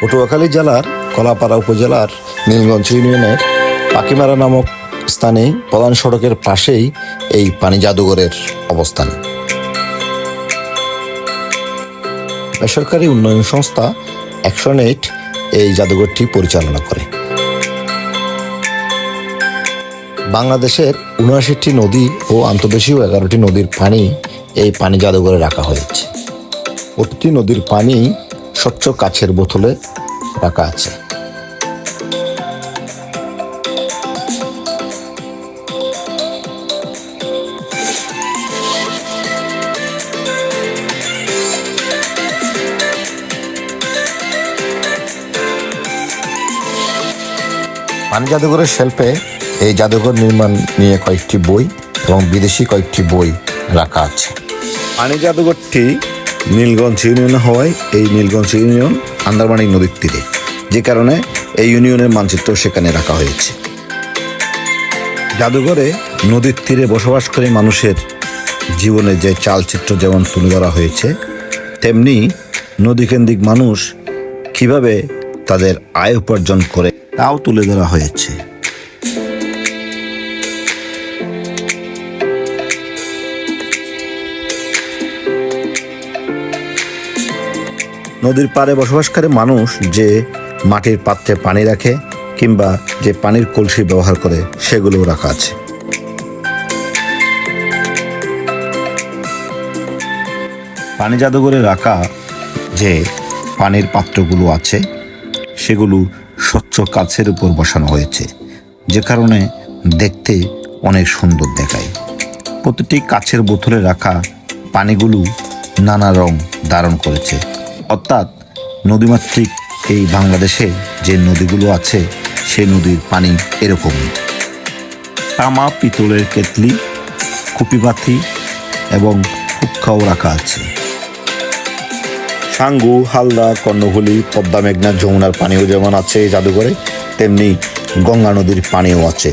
পটুয়াখালী জেলার কলাপাড়া উপজেলার নীলগঞ্জ ইউনিয়নের পাকিমারা নামক স্থানে প্রধান সড়কের পাশেই এই পানি জাদুঘরের অবস্থান। বেসরকারি উন্নয়ন সংস্থা অ্যাকশন এইট এই জাদুঘরটি পরিচালনা করে। বাংলাদেশের উনআশিটি নদী ও আন্তর্দেশীয় এগারোটি নদীর পানি এই পানি জাদুঘরে রাখা হয়েছে। প্রতিটি নদীর পানি স্বচ্ছ কাছের বোতলে রাখা আছে। পানি জাদুঘরের শেল্পে এই জাদুঘর নির্মাণ নিয়ে কয়েকটি বই এবং বিদেশি কয়েকটি বই রাখা আছে। পানি জাদুঘরটি নীলগঞ্জ ইউনিয়ন হওয়ায় এই নীলগঞ্জ ইউনিয়ন আন্দারমানিক নদীর তীরে, যে কারণে এই ইউনিয়নের মানচিত্র সেখানে রাখা হয়েছে। জাদুঘরে নদীর তীরে বসবাসকারী মানুষের জীবনে যে চালচিত্র যেমন তুলে ধরা হয়েছে, তেমনি নদীকেন্দ্রিক মানুষ কীভাবে তাদের আয় উপার্জন করে তাও তুলে ধরা হয়েছে। নদীর পাড়ে বসবাসকারী মানুষ যে মাটির পাত্রে পানি রাখে কিংবা যে পানির কলসি ব্যবহার করে, সেগুলো রাখা আছে। পানি জাদুঘরে রাখা যে পানির পাত্রগুলো আছে, সেগুলো স্বচ্ছ কাছের উপর বসানো হয়েছে, যে কারণে দেখতে অনেক সুন্দর দেখায়। প্রতিটি কাছের বোতলে রাখা পানিগুলো নানা রং ধারণ করেছে। অর্থাৎ নদীমাতৃক এই বাংলাদেশে যে নদীগুলো আছে সেই নদীর পানি এরকমই তামা, পিতলের কেতলি কুপিবাতি এবং হুক্কাও রাখা আছে। সাঙ্গু, হালদা, কর্ণফুলি, পদ্মা, মেঘনা, যমুনার পানিও যেমন আছে এই জাদুঘরে, তেমনি গঙ্গা নদীর পানিও আছে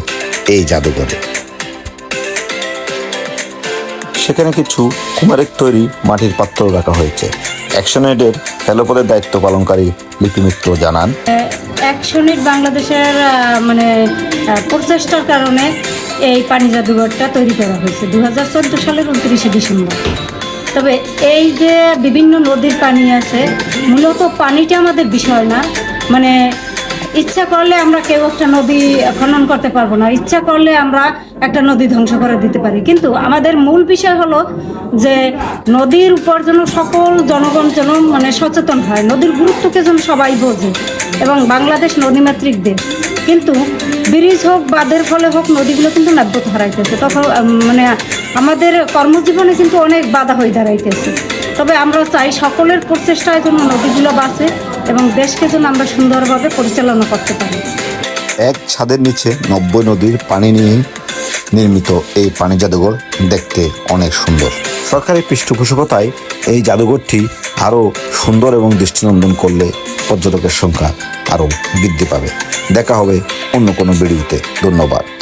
এই জাদুঘরে। সেখানে কিছু কুমারের তৈরি মাটির পাত্র রাখা হয়েছে। অ্যাকশন এডের ফেলোপদের দায়িত্ব পালনকারী লিপি মিত্র জানান। অ্যাকশনের বাংলাদেশের মানে প্রচেষ্টার কারণে এই পানি জাদুঘরটা তৈরি করা হয়েছে দু হাজার চোদ্দ সালের উনত্রিশে ডিসেম্বর। তবে এই যে বিভিন্ন নদীর পানি আছে, মূলত পানিটা আমাদের বিষয় না। মানে ইচ্ছা করলে আমরা কেউ একটা নদী খনন করতে পারব না। ইচ্ছা করলে আমরা একটা নদী ধ্বংস করে দিতে পারি। কিন্তু আমাদের মূল বিষয় হলো যে নদীর উপর যেন সকল জনগণ যেন মানে সচেতন হয়। নদীর গুরুত্বকে যেন সবাই বোঝে এবং বাংলাদেশ নদীমাতৃক দেশ। কিন্তু ব্রিজ হোক, বাঁধের ফলে হোক, নদীগুলো কিন্তু নাব্যত হারাইতেছে। তখন মানে আমাদের কর্মজীবনে কিন্তু অনেক বাধা হয়ে দাঁড়াইতেছে। তবে আমরা চাই সকলের প্রচেষ্টায় যেন নদীগুলো বাঁচে। এবং দেশকে যেন আমরা সুন্দরভাবে পরিচালনা করতে পারি। এক ছাদের নিচে নব্বই নদীর পানি নিয়ে নির্মিত এই পানি জাদুঘর দেখতে অনেক সুন্দর। সরকারি পৃষ্ঠপোষকতায় এই জাদুঘরটি আরও সুন্দর এবং দৃষ্টিনন্দন করলে পর্যটকের সংখ্যা আরও বৃদ্ধি পাবে। দেখা হবে অন্য কোনো ভিডিওতে। ধন্যবাদ।